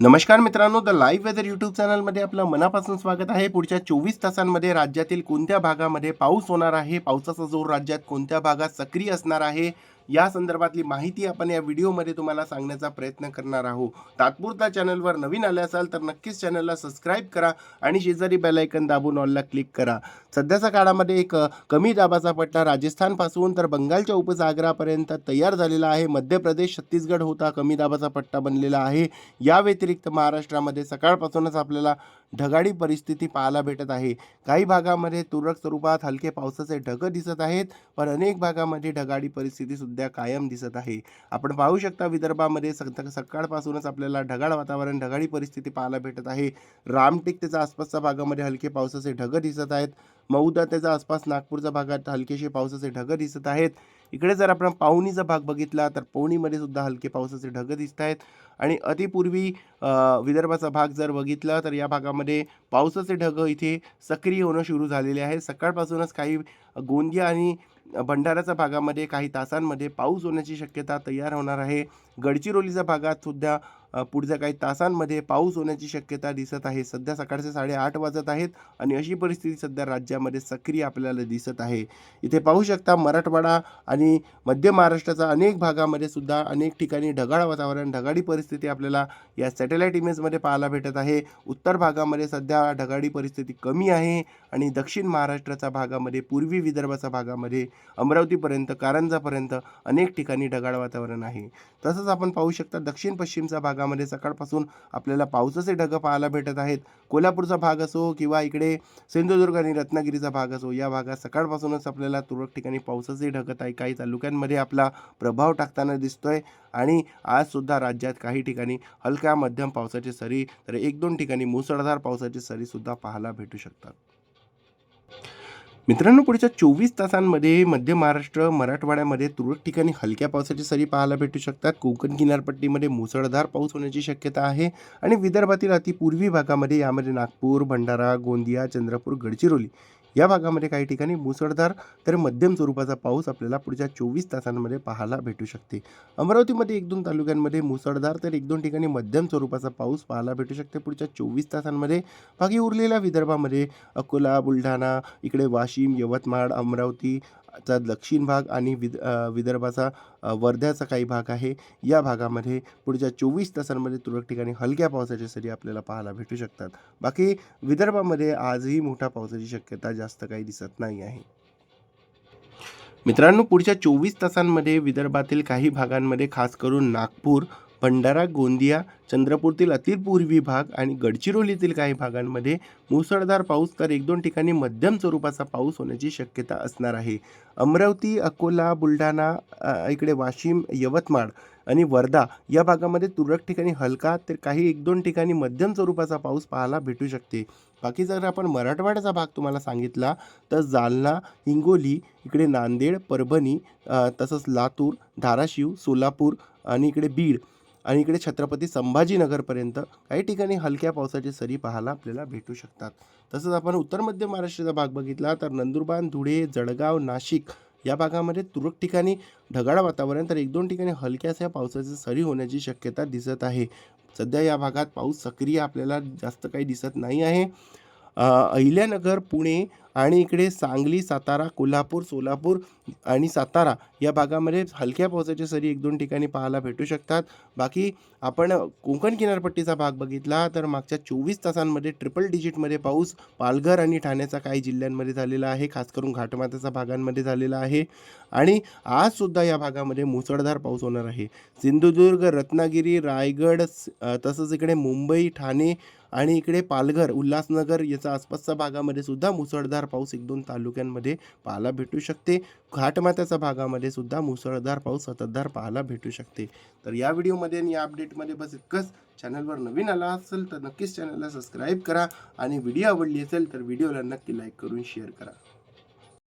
नमस्कार मित्रांनो the live weather YouTube चॅनलमध्ये आपलं मनापासून स्वागत आहे. पुढच्या चोवीस तासांमध्ये राज्यातील कोणत्या भागामध्ये पाऊस होणार आहे? पावसाचा जोर राज्यात कोणत्या भागात सक्रिय असणार आहे? या संदर्भातली माहिती आपण या व्हिडिओमध्ये तुम्हाला सांगण्याचा प्रयत्न करणार आहोत. तात्पुरता चॅनलवर नवीन आले असाल तर नक्कीच चॅनलला सबस्क्राईब करा आणि शेजारी बेलायकन दाबून ऑलला क्लिक करा. सध्याच्या काळामध्ये एक कमी दाबाचा पट्टा राजस्थानपासून तर बंगालच्या उपसागरापर्यंत तयार झालेला आहे. मध्य प्रदेश छत्तीसगड होता कमी दाबाचा पट्टा बनलेला आहे. या व्यतिरिक्त महाराष्ट्रामध्ये सकाळपासूनच आपल्याला ढगाळी परिस्थिती पाहायला भेटत आहे. काही भागामध्ये तुरळक स्वरूपात हलके पावसाचे ढग दिसत आहेत पण अनेक भागामध्ये ढगाळी परिस्थिती सुद्धा सध्या कायम दिसत आहे. आपण पाहू शकता विदर्भामध्ये सकाळपासूनच आपल्याला ढगाळ वातावरण ढगाळी परिस्थिती पाहायला भेटत आहे. रामटेक त्याच्या आसपासच्या भागामध्ये हलके पावसाचे ढग दिसत आहेत. मौदा त्याच्या आसपास नागपूरच्या भागात हलकेसे पावसाचे ढग दिसत आहेत. इकडे जर आपण पावनीचा भाग बघितला तर पवनीमध्ये सुद्धा हलके पावसाचे ढग दिसत आहेत. आणि अतिपूर्वी विदर्भाचा भाग जर बघितला तर या भागामध्ये पावसाचे ढग इथे सक्रिय होणं सुरू झालेले आहे. सकाळपासूनच काही गोंदिया आणि भंडाऱ्याच्या भागामध्ये काही तासांमध्ये पाऊस होण्याची शक्यता तयार होणार आहे. गडचिरोलीच्या भागात सुद्धा पुढच्या काही तासांमध्ये पाऊस होण्याची शक्यता दिसत आहे. सध्या सकाळचे साडेआठ वाजत आहेत आणि अशी परिस्थिती सध्या राज्यामध्ये सक्रिय आपल्याला दिसत आहे. इथे पाहू शकता मराठवाडा आणि मध्य महाराष्ट्राच्या अनेक भागामध्ये सुद्धा अनेक ठिकाणी ढगाळ वातावरण ढगाळी परिस्थिती आपल्याला या सॅटेलाईट इमेजमध्ये पाहायला भेटत आहे. उत्तर भागामध्ये सध्या ढगाळी परिस्थिती कमी आहे आणि दक्षिण महाराष्ट्राच्या भागामध्ये पूर्वी विदर्भाच्या भागामध्ये अमरावतीपर्यंत कारंजापर्यंत अनेक ठिकाणी ढगाळ वातावरण आहे. तसंच आपण पाहू शकता दक्षिण पश्चिमचा भागा भागामध्ये सकाळपासून आपल्याला पावसाचे ढग पाहायला भेटत आहेत. कोल्हापूरचा भाग असो किंवा इकडे सिंधुदुर्ग आणि रत्नागिरीचा भाग असो या भागात सकाळपासूनच आपल्याला तुरळक ठिकाणी पावसाचे ढग आहे काही तालुक्यांमध्ये आपला प्रभाव टाकताना दिसतोय. आणि आज सुद्धा राज्यात काही ठिकाणी हलक्या मध्यम पावसाची सरी तर एक दोन ठिकाणी मुसळधार पावसाची सरी सुद्धा पाहायला भेटू शकतात. मित्रांनो पुढच्या चोवीस तासांमध्ये मध्य महाराष्ट्र मराठवाड्यामध्ये तुरळक ठिकाणी हलक्या पावसाची सरी पाहायला भेटू शकतात. कोकण किनारपट्टीमध्ये मुसळधार पाऊस होण्याची शक्यता आहे आणि विदर्भातील अतिपूर्वी भागामध्ये यामध्ये नागपूर भंडारा गोंदिया चंद्रपूर गडचिरोली या भागामध्ये काही ठिकाणी मुसळधार तर मध्यम स्वरूपाचा पाऊस आपल्याला पुढच्या चोवीस तासांमध्ये पाहायला भेटू शकते. अमरावतीमध्ये एक दोन तालुक्यांमध्ये मुसळधार तर एक दोन ठिकाणी मध्यम स्वरूपाचा पाऊस पाहायला भेटू शकते. पुढच्या चोवीस तासांमध्ये बाकी उरलेल्या विदर्भामध्ये अकोला बुलढाणा इकडे वाशिम यवतमाळ अमरावती चा दक्षिण भाग आणि विद विदर्भाचा वर्ध्याचा काही भाग आहे. या भागामध्ये पुढच्या चोवीस तासांमध्ये तुरळक ठिकाणी हलक्या पावसाच्या सरी आपल्याला पाहायला भेटू शकतात. बाकी विदर्भामध्ये आजही मोठ्या पावसाची शक्यता जास्त काही दिसत नाही आहे. मित्रांनो पुढच्या चोवीस तासांमध्ये विदर्भातील काही भागांमध्ये खास करून नागपूर भंडारा गोंदिया चंद्रपूरतील अतिपूर्वी भाग आणि गडचिरोलीतील काही भागांमध्ये मुसळधार पाऊस तर एक दोन ठिकाणी मध्यम स्वरूपाचा पाऊस होण्याची शक्यता असणार आहे. अमरावती अकोला बुलढाणा इकडे वाशिम यवतमाळ आणि वर्धा या भागामध्ये तुरळक ठिकाणी हलका तर काही एक दोन ठिकाणी मध्यम स्वरूपाचा पाऊस पाहायला भेटू शकते. बाकी जर आपण मराठवाड्याचा भाग तुम्हाला सांगितला तर जालना हिंगोली इकडे नांदेड परभणी तसंच लातूर धाराशिव सोलापूर आणि इकडे बीड आणि इकडे छत्रपती संभाजीनगरपर्यंत काही ठिकाणी हलक्या पावसाची सरी पाहायला आपल्याला भेटू शकतात. तसंच आपण उत्तर मध्य महाराष्ट्राचा भाग बघितला तर नंदुरबार धुळे जळगाव नाशिक या भागामध्ये तुरळक ठिकाणी ढगाळ वातावरण तर एक दोन ठिकाणी हलक्याशा पावसाची सरी होण्याची शक्यता दिसत आहे. सध्या या भागात पाऊस सक्रिय आपल्याला जास्त काही दिसत नाही आहे. अहिल्यानगर पुणे आणि इकडे सांगली सातारा कोल्हापूर सोलापूर आणि सातारा या भागामध्ये हलक्या पावसाच्या सरी एक दोन ठिकाणी पाहायला भेटू शकतात. बाकी आपण कोकण किनारपट्टीचा भाग बघितला तर मागच्या चोवीस तासांमध्ये ट्रिपल डिजिटमध्ये पाऊस पालघर आणि ठाण्याचा काही जिल्ह्यांमध्ये झालेला आहे. खास करून घाटमाथ्याचा भागांमध्ये झालेला आहे. आणि आजसुद्धा या भागामध्ये मुसळधार पाऊस होणार आहे. सिंधुदुर्ग रत्नागिरी रायगड तसंच इकडे मुंबई ठाणे आणि इकडे पालघर उल्हासनगर याच्या आसपासच्या भागामध्ये सुद्धा मुसळधार पाऊस एक दोन तालुक्यांमध्ये पाहायला भेटू शकते. घाटमात्याच्या भागामध्ये सुद्धा मुसळधार पाऊस सततधार पाहायला भेटू शकते. तर या व्हिडिओमध्ये आणि या अपडेटमध्ये बस इतकंच. चॅनलवर नवीन आला असेल तर नक्कीच चॅनलला सबस्क्राईब करा आणि व्हिडिओ आवडली असेल तर व्हिडिओला नक्की लाईक करून शेअर करा.